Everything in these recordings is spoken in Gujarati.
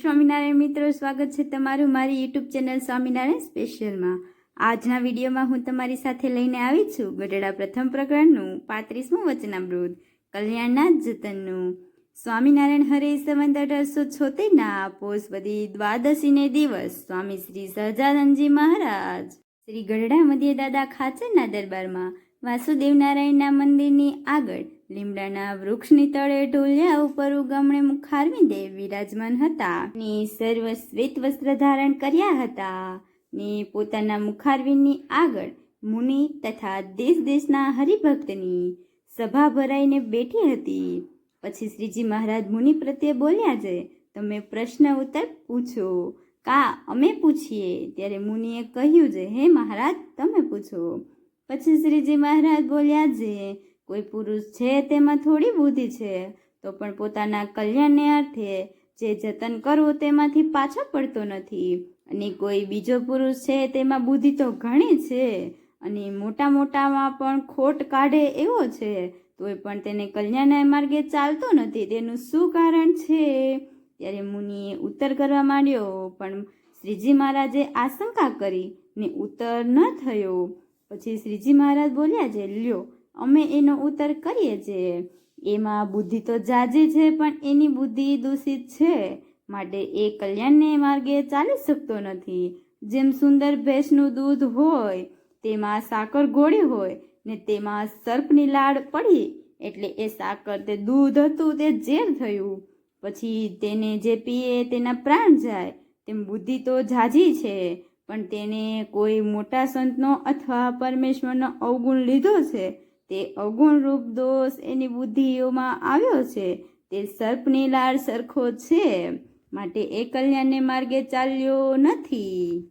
સ્વામિનારાયણ મિત્રો, સ્વાગત છે તમારું મારી યુટ્યુબ ચેનલ સ્વામિનારાયણ સ્પેશિયલમાં. આજના વિડીયોમાં હું તમારી સાથે લઈને આવી છું ગઢડા પ્રથમ પ્રકરણનું પાંત્રીસમું વચનામૃત કલ્યાણનાથ જતનનું. સ્વામિનારાયણ હરે સંવંત અઢારસો છોતેરના પોષપદી દ્વાદશીને દિવસ, સ્વામી શ્રી સહજાનંદજી મહારાજ. શ્રી ગઢડા મધ્ય દાદા ખાચરના દરબારમાં વાસુદેવ નારાયણના મંદિરની આગળ લીમડાના વૃક્ષની તળે ઢોલિયા ઉપર ઉગમણે મુખારવિંદે વિરાજમાન હતા. ને સર્વ શ્વેત વસ્ત્ર ધારણ કર્યા હતા. ને પોતાના મુખારવીની આગળ મુનિ તથા દેશ દેશના હરિભક્તની સભા ભરાઈને બેઠી હતી. પછી શ્રીજી મહારાજ મુનિ પ્રત્યે બોલ્યા છે, તમે પ્રશ્ન ઉત્તર પૂછો. કા, અમે પૂછીએ? ત્યારે મુનિએ કહ્યું છે, હે મહારાજ, તમે પૂછો. પછી શ્રીજી મહારાજ બોલ્યા છે કોઈ પુરુષ છે તેમાં થોડી બુદ્ધિ છે, તો પણ પોતાના કલ્યાણને અર્થે જે જતન કરવું તેમાંથી પાછો પડતો નથી. અને કોઈ બીજો પુરુષ છે તેમાં બુદ્ધિ તો ઘણી છે, અને મોટા મોટામાં પણ ખોટ કાઢે એવો છે, તોય પણ તેને કલ્યાણના માર્ગે ચાલતો નથી. તેનું શું કારણ છે? ત્યારે મુનિએ ઉત્તર કરવા માંડ્યો, પણ શ્રીજી મહારાજે આશંકા કરી ને ઉત્તર ન થયો. પછી શ્રીજી મહારાજ બોલ્યા છે, લ્યો, અમે એનો ઉત્તર કરીએ છીએ. એમાં બુદ્ધિ તો જાજે છે, પણ એની બુદ્ધિ દૂષિત છે. માટે એ કલ્યાણને માર્ગે ચાલી શકતો નથી. જેમ સુંદર ભેંસનું દૂધ હોય, તેમાં સાકર ગોળી હોય, ને તેમાં સર્પની લાડ પડી, એટલે એ સાકર તે દૂધ હતું, તે ઝેર થયું. પછી તેને જે પીએ તેના પ્રાણ જાય, તેમ બુદ્ધિ તો ઝાઝી છે. પણ તેને કોઈ મોટા સંતનો અથવા પરમેશ્વરનો અવગુણ લીધો છે? તે અવગુણ રૂપ દોષ એની બુદ્ધિઓમાં આવ્યો છે. તે સર્પની લાળ સરખો છે. માટે એ કલ્યાણને માર્ગે ચાલ્યો નથી.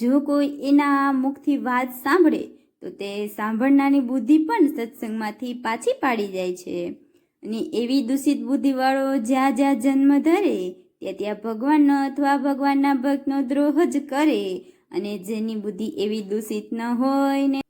જો કોઈ એના મુખથી વાત સાંભળે, તો તે સાંભળનારની બુદ્ધિ પણ સત્સંગમાંથી પાછી પાડી જાય છે. અને એવી દૂષિત બુદ્ધિવાળો જ્યાં જ્યાં જન્મ ધરે ત્યાં ત્યાં ભગવાનનો અથવા ભગવાનના ભક્તનો દ્રોહ જ કરે અને જેની બુદ્ધિ એવી દૂષિત ન હોય ને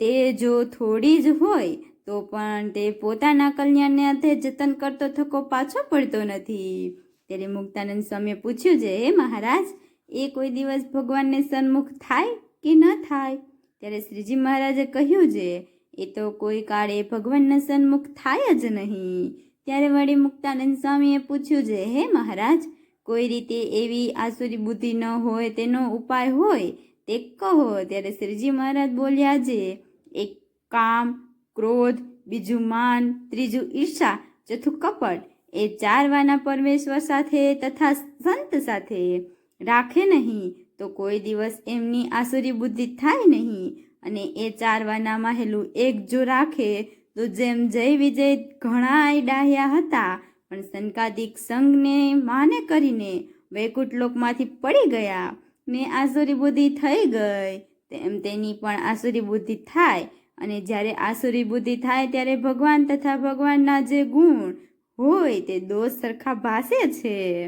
તે જો થોડી જ હોય, તો પણ તે પોતાના કલ્યાણને અર્થે જતન કરતો થકો પાછો પડતો નથી. ત્યારે મુક્તાનંદ સ્વામીએ પૂછ્યું છે, હે મહારાજ, એ કોઈ દિવસ ભગવાનને સન્મુખ થાય કે ન થાય? ત્યારે શ્રીજી મહારાજે કહ્યું છે, એ તો કોઈ કાળે ભગવાનના સન્મુખ થાય જ નહીં. ત્યારે વળી મુક્તાનંદ સ્વામીએ પૂછ્યું છે, હે મહારાજ, કોઈ રીતે એવી આસુરી બુદ્ધિ ન હોય તેનો ઉપાય હોય? તે કહો. ત્યારે શ્રીજી મહારાજ બોલ્યા છે, એક કામ, ક્રોધ, બીજું માન, ત્રીજું ઈર્ષા, ચોથું કપટ, એ ચાર વાના પરમેશ્વર સાથે તથા સંત સાથે. રાખે નહીં તો કોઈ દિવસ એમની આસુરી બુદ્ધિ થાય નહીં અને એ ચાર વાનામાં હેલું એક જો રાખે તો જેમ જય વિજય ઘણા ડાહ્યા હતા, પણ સંકાદિક સંઘને માને કરીને વૈકુંઠ લોકમાંથી પડી ગયા. ને આસુરી બુદ્ધિ થઈ ગઈ. તેમ તેની પણ આસુરી બુદ્ધિ થાય. અને જ્યારે આસુરી બુદ્ધિ થાય ત્યારે ભગવાન તથા ભગવાનના જે ગુણ હોય તે દોષ સરખા ભાસે છે.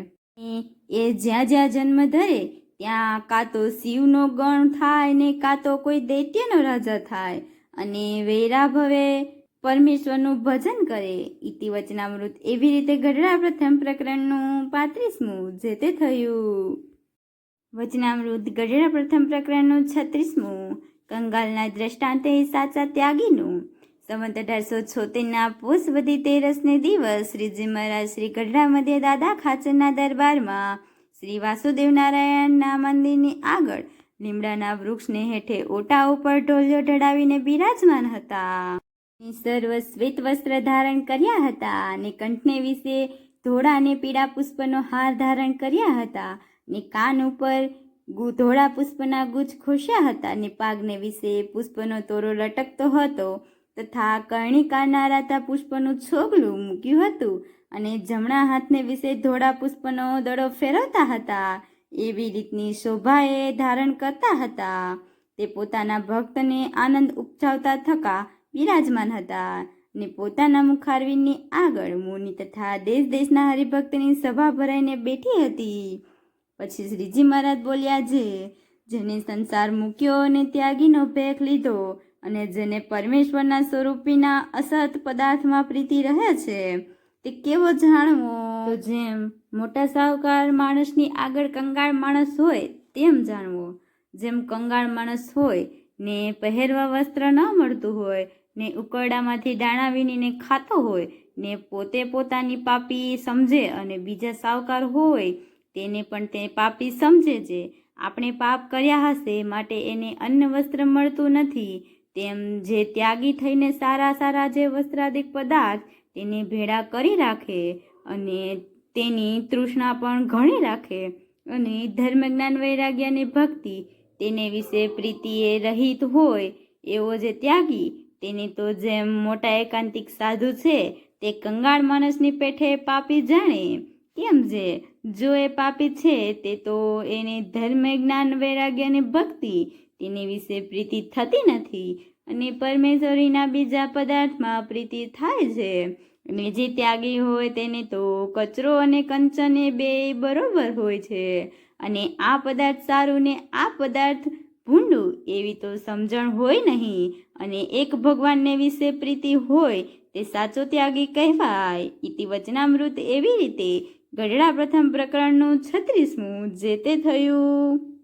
એ જ્યાં જ્યાં જન્મ ધરે, ત્યાં કાં તો શિવનો ગણ થાય ને કાં તો કોઈ દૈત્યનો રાજા થાય. અને વૈરાભવે પરમેશ્વરનું ભજન કરે. ઇતિ વચનામૃત એવી રીતે ગઢડા પ્રથમ પ્રકરણનું પાંત્રીસમું જે તે થયું. વચનામૃત ગઢડા પ્રથમ પ્રકરણનું છત્રીસમું. કંગાલના દ્રષ્ટાંતે સાચા ત્યાગીનું. સંવંત અઢારસો છોતેરના પુષ્પદી તેરસને દિવસ શ્રીજી મહારાજ શ્રી ગઢડા મધ્ય દાદા ખાચરના દરબારમાં શ્રી વાસુદેવ નારાયણના મંદિરની આગળ લીમડાના વૃક્ષને હેઠે ઓટા ઉપર ઢોલિયો ઢળાવીને બિરાજમાન હતા. સર્વ શ્વેત વસ્ત્ર ધારણ કર્યા હતા અને કંઠને વિશે ધોળા અને પીળા પુષ્પનો હાર ધારણ કર્યા હતા ને કાન ઉપર ધોળા પુષ્પના ગુચ્છ ખોશ્યા હતા ને પાગને વિશે પુષ્પનો તોરો લટકતો હતો તથા કર્ણિકાના રાતા પુષ્પનું છોગલું મૂક્યું હતું અને જમણા હાથને વિશે ધોળા પુષ્પનો દડો ફેરવતા હતા. એવી રીતની શોભાએ ધારણ કરતા હતા. તે પોતાના ભક્તને આનંદ ઉપજાવતા થકા બિરાજમાન હતા ને પોતાના મુખારવીની આગળ મુનિ તથા દેશ દેશના હરિભક્તની સભા ભરાઈને બેઠી હતી. પછી શ્રીજી મહારાજ બોલ્યા છે જેને સંસાર મૂક્યો અને ત્યાગીનો ભેખ લીધો અને જેને પરમેશ્વરના સ્વરૂપીના અસત પદાર્થમાં પ્રીતિ રહે છે, તે કેવો જાણવો? જેમ મોટા સાવકાર માણસની આગળ કંગાળ માણસ હોય, તેમ જાણવો. જેમ કંગાળ માણસ હોય ને પહેરવા વસ્ત્ર ન મળતું હોય, ને ઉકરડામાંથી દાણા વીણીને ખાતો હોય, ને પોતે પોતાની પાપી સમજે અને બીજા સાવકાર હોય, તેને પણ તે પાપી સમજે છે. આપણે પાપ કર્યા હશે, માટે એને અન્ન વસ્ત્ર મળતું નથી. તેમ જે ત્યાગી થઈને સારા સારા જે વસ્ત્રાદિક પદાર્થ તેને ભેળા કરી રાખે અને તેની તૃષ્ણા પણ ઘણી રાખે. અને ધર્મ જ્ઞાન વૈરાગ્ય અને ભક્તિ તેને વિશે પ્રીતિએ રહિત હોય એવો જે ત્યાગી, તેને તો જેમ મોટા એકાંતિક સાધુ છે, તે કંગાળ માણસની પેઠે પાપી જાણે. કેમ છે જો એ પાપી છે, તે તો એને ધર્મ, જ્ઞાન, વૈરાગ્ય અને ભક્તિ તેની વિશે પ્રીતિ થતી નથી. અને પરમેશ્વરીના બીજા પદાર્થમાં પ્રીતિ થાય છે. અને જે ત્યાગી હોય તેને તો કચરો અને કંચન એ બે બરોબર હોય છે. અને આ પદાર્થ સારું ને આ પદાર્થ ભૂંડું એવી તો સમજણ હોય નહીં. અને એક ભગવાનને વિશે પ્રીતિ હોય તે સાચો ત્યાગી કહેવાય. ઇતિ વચનામૃત એવી રીતે ગઢડા પ્રથમ પ્રકરણનું છત્રીસમું જે તે થયું.